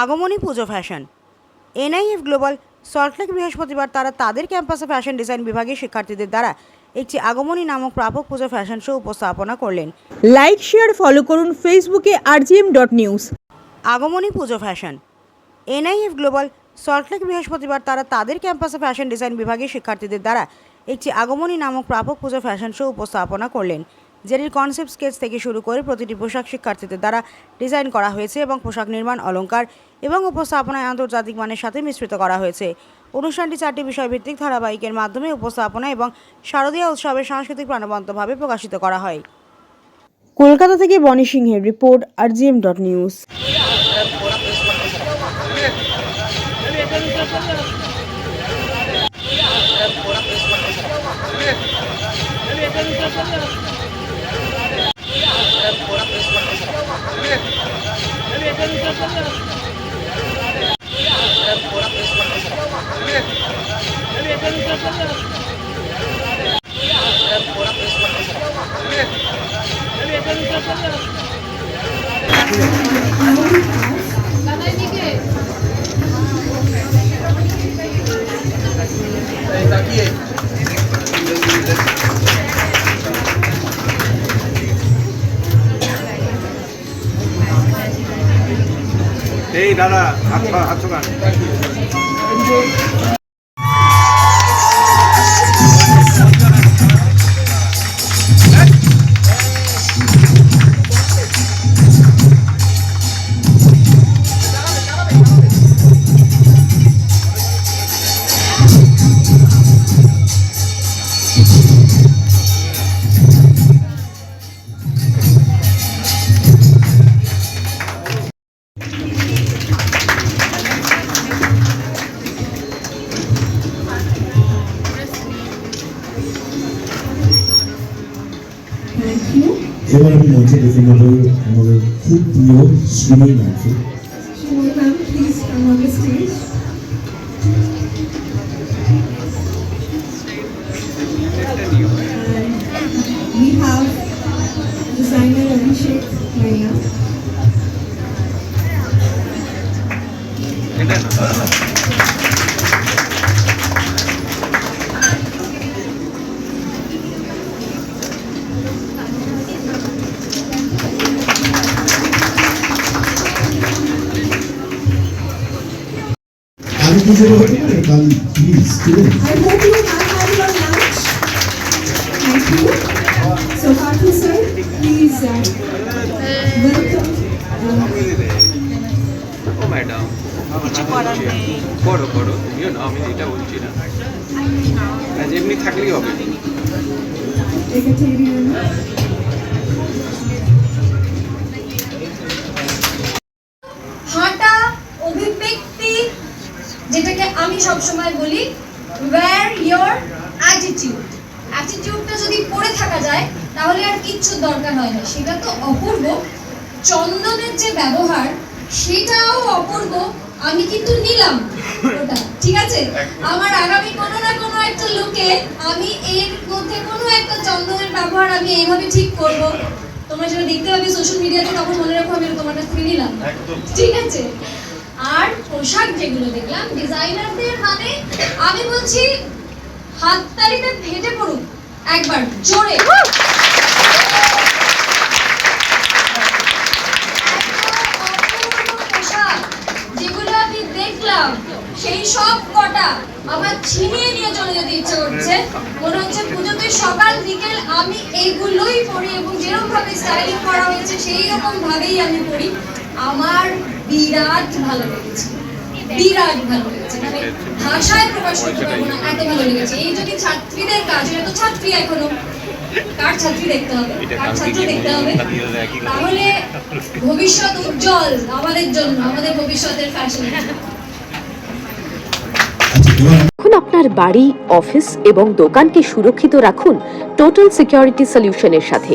আগমনী পুজো fashion. NIF global Salt Lake বৃহস্পতিবার তারা তাদের ক্যাম্পাসে ফ্যাশন ডিজাইন বিভাগের শিক্ষার্থীদের দ্বারা একটি আগমনী নামক প্রাপক পুজো ফ্যাশন শো উপস্থাপনা করলেন। লাইক শেয়ার ফলো করুন ফেসবুকে আরজিএম ডট নিউজ। আগমনী পুজো ফ্যাশন। এনআইএফ গ্লোবাল সল্টলেক বৃহস্পতিবার তারা তাদের ক্যাম্পাসে ফ্যাশন ডিজাইন বিভাগের শিক্ষার্থীদের দ্বারা একটি আগমনী নামক প্রাপক পুজো ফ্যাশন শো উপস্থাপনা করলেন। যেটির কনসেপ্ট স্কেচ থেকে শুরু করে প্রতিটি পোশাক শিক্ষার্থীদের দ্বারা ডিজাইন করা হয়েছে এবং পোশাক নির্মাণ, অলংকার এবং উপস্থাপনায় আন্তর্জাতিক মানের সাথে মিশ্রিত করা হয়েছে। অনুষ্ঠানটি চারটি বিষয়ভিত্তিক ধারাবাহিকের মাধ্যমে উপস্থাপনা এবং শারদীয় উৎসবের সাংস্কৃতিক প্রাণবন্তভাবে প্রকাশিত করা হয়। কলকাতা থেকে বনি সিংহের রিপোর্ট, আরজিএম ডট নিউজ। এই দাদা হাত হাত ছোকান এবার আমি মঞ্চে ডেকে নেব আমাদের খুব প্রিয় শ্রীময়ী ম্যামকে Shimon ma'am, please come on the stage. And we have designer Abhishek Maya. Kali পুজো হতে পারে কালী প্লিজ চলুন I hope you have had your lunch. Thank you. So Karthi sir, please uh, welcome. Uh, করার নেই করো করো তুমিও না আমি এটা বলছি না এমনি থাকলেই হবে অ্যাটিটিউডটা যদি পড়ে থাকা যায় তাহলে আর কিচ্ছু দরকার হয় না। সেটা তো অপূর্ব। চন্দনের যে ব্যবহার সেটাও অপূর্ব। আমি কিন্তু নিলাম ওটা ঠিক আছে? আমার আগামী কোনো না কোনো একটা লোকে আমি এর মধ্যে কোনো একটা চন্দনের ব্যবহার আমি এইভাবে ঠিক করব। তোমরা যেটা দেখতে পাবে সোশ্যাল মিডিয়াতে তখন মনে রাখো আমি তোমার কাছ থেকে নিলাম। ঠিক আছে? আর পোশাক যেগুলো দেখলাম ডিজাইনারদের মানে আমি বলছি হাততালিতে ফেটে পড়ুক। একবার জোরে। যেগুলো আমি দেখলাম, সেই সব কটা আমার ছিনিয়ে নিয়ে চলে যেতে ইচ্ছে করছে। মনে হচ্ছে পুজোতে সকাল, বিকেল আমি এইগুলোই পরি এবং যেরকম ভাবে স্টাইলিং করা হয়েছে, সেই রকম ভাবেই আমি পরি। আমার বিরাট ভালো লেগেছে। বিরাট ভালো লেগেছে মানে ভাষায় প্রকাশ করতে পারব না এত ভালো লেগেছে এই যদি ছাত্রীদের কাজ এটা তো ছাত্রী এখনও। কার ছাত্রী দেখতে হবে? কার ছাত্র দেখতে হবে? তাহলে ভবিষ্যৎ উজ্জ্বল আমাদের জন্য আমাদের ভবিষ্যতের ফ্যাশন এখন আপনার বাড়ি অফিস এবং দোকানকে সুরক্ষিত রাখুন টোটাল সিকিউরিটি সলিউশনের সাথে।